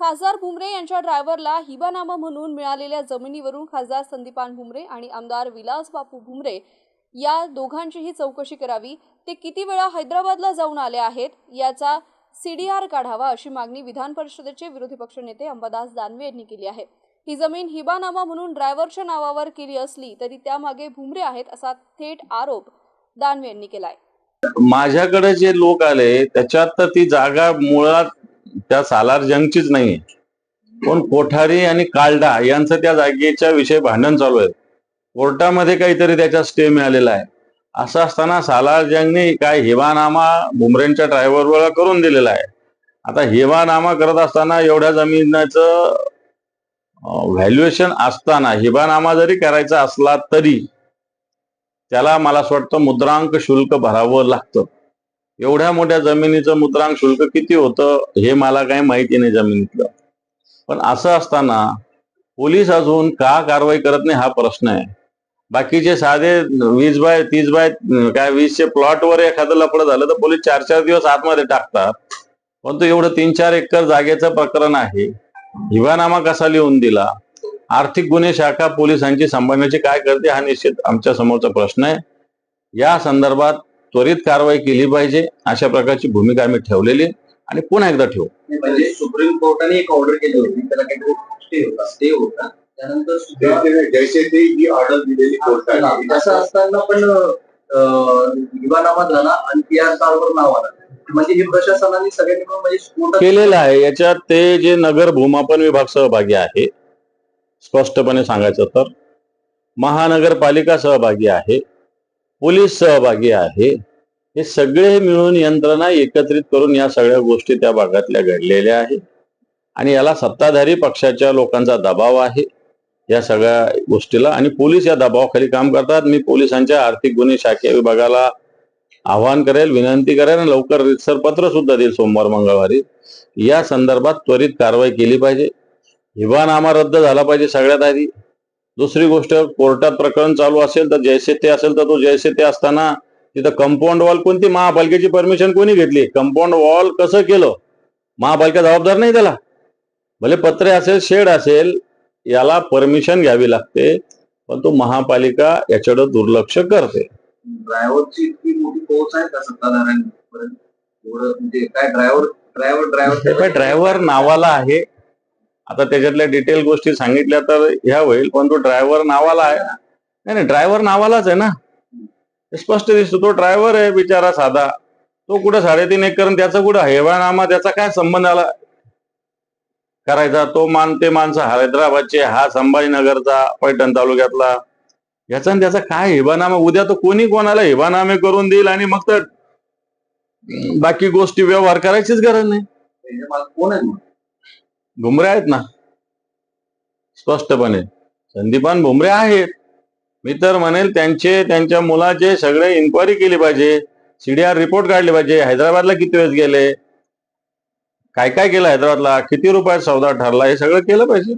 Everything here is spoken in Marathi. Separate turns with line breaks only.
खासदार भुमरे यांच्या ड्रायव्हरला हिबानामा म्हणून मिळालेल्या जमिनीवरून खासदार संदीपान भुमरे आणि आमदार विलास बापू भुमरे या दोघांचीही चौकशी करावी. ते किती वेळा हैदराबादला जाऊन आले आहेत याचा सीडीआर काढावा अशी मागणी विधान परिषदेचे विरोधी पक्षनेते अंबादास दानवे यांनी केली आहे. ही जमीन हिबानामा म्हणून ड्रायव्हरच्या नावावर केली असली तरी त्यामागे भुमरे आहेत असा थेट आरोप दानवे यांनी केलाय.
माझ्याकडे जे लोक आले त्याच्यात तर ती जागा मुळात त्या सालार जंगचीच नाहीये. पण कोठारी आणि कालडा यांचं त्या जागेच्या विषयी भांडण चालू आहे. कोर्टामध्ये काहीतरी त्याचा स्टे मिळालेला आहे. असं असताना सालार जंगने काय हिवानामा बुमरेंच्या ड्रायव्हरवर करून दिलेला आहे. आता हिवानामा करत असताना एवढ्या जमिनीचं व्हॅल्युएशन असताना हिबानामा जरी करायचा असला तरी त्याला मला असं वाटतं मुद्रांक शुल्क भरावं लागतं. एवढ्या मोठ्या जमिनीचं मुद्रांक शुल्क किती होतं हे मला काही माहिती नाही जमिनीतलं. पण असं असताना पोलीस अजून का कारवाई करत नाही हा प्रश्न आहे. बाकीचे साधे वीस बाय तीस बाय काय वीसचे प्लॉटवर एखादं लफडं झालं तर पोलीस चार चार दिवस आतमध्ये टाकतात. परंतु एवढं तीन चार एकर जागेचं प्रकरण आहे. हिवानामा कसा लिहून दिला? आर्थिक गुन्हे शाखा पोलिसांची सांभाळण्याची काय करते हा निश्चित आमच्या समोरचा प्रश्न आहे. या संदर्भात त्वरित कारवाई केली पाहिजे अशा प्रकारची भूमिका आम्ही ठेवलेली आहे. आणि पुन्हा एकदा ठेवू.
म्हणजे सुप्रीम कोर्टाने एक ऑर्डर केली होती त्याला काहीतरी स्टे होता स्टे होता. त्यानंतर सुप्रीम-
जैसे ते ही ऑर्डर दिलेली कोर्टाने.
असं असताना पण दिवानामा झाला आणि पी आर वर नाव आलं. म्हणजे हे प्रशासनाने सगळ्यांनी म्हणजे
केलेलं आहे. याच्यात ते जे नगर भूमापन विभाग सहभागी आहे स्पष्टपणे सांगायचं तर. महानगरपालिका सहभागी आहे पोलीस सहभागी आहे हे सगळे मिळून यंत्रणा एकत्रित करून या सगळ्या गोष्टी त्या भागातल्या घडलेल्या आहेत. आणि याला सत्ताधारी पक्षाच्या लोकांचा दबाव आहे. या सगळ्या गोष्टीला आणि पोलीस या दबावाखाली काम करतात. मी पोलिसांच्या आर्थिक गुन्हे शाखे विभागाला आवाहन करेल विनंती करेल आणि लवकर रितसर पत्र सुद्धा देईल सोमवार मंगळवारी. या संदर्भात त्वरित कारवाई केली पाहिजे. हिवानामा रद्द झाला पाहिजे सगळ्यात आधी. दुसरी गोष्ट कोर्टात प्रकरण चालू असेल तर जैसे ते असेल तर तो जैसे ते असताना तिथं कंपाऊंड वॉल कोणती? महापालिकेची परमिशन कोणी घेतली? कंपाऊंड वॉल कसं केलं? महापालिका जबाबदार नाही त्याला. भले पत्रे असेल शेड असेल याला परमिशन घ्यावी लागते पण तो महापालिका याच्याकडे दुर्लक्ष करते.
ड्रायव्हरची इतकी मोठी पोहोच आहे का सत्ताधाऱ्यांपर्यंत म्हणजे काय ड्रायव्हर ड्रायव्हर ड्रायव्हर
ड्रायव्हर नावाला आहे. आता त्याच्यातल्या डिटेल गोष्टी सांगितल्या तर ह्या होईल पण तो ड्रायव्हर नावाला आहे. नाही नाही ड्रायव्हर नावालाच आहे ना. स्पष्ट दिसतो. तो ड्रायव्हर आहे बिचारा साधा. तो कुठं साडेतीन एकर आणि त्याचा कुठं हेवानामा त्याचा काय संबंध आला? करायचा. तो मान ते माणसं हैदराबादचे हा संभाजीनगरचा पैठण तालुक्यातला. याचा त्याचा काय हिबानामा उद्या तो कोणी कोणाला हिबानामे करून देईल आणि मग तर बाकी गोष्टी व्यवहार करायचीच गरज नाही.
कोण आहे?
भुमरे आहेत ना. स्पष्टपणे. संदीपान भुमरे आहेत. मी तर म्हणेल त्यांचे त्यांच्या मुलाचे सगळे इन्क्वायरी केली पाहिजे. सीडीआर रिपोर्ट काढले पाहिजे. हैदराबादला किती वेळेस गेले? काय काय केलं हैदराबादला? किती रुपयात सौदा ठरला? हे सगळं केलं पाहिजे.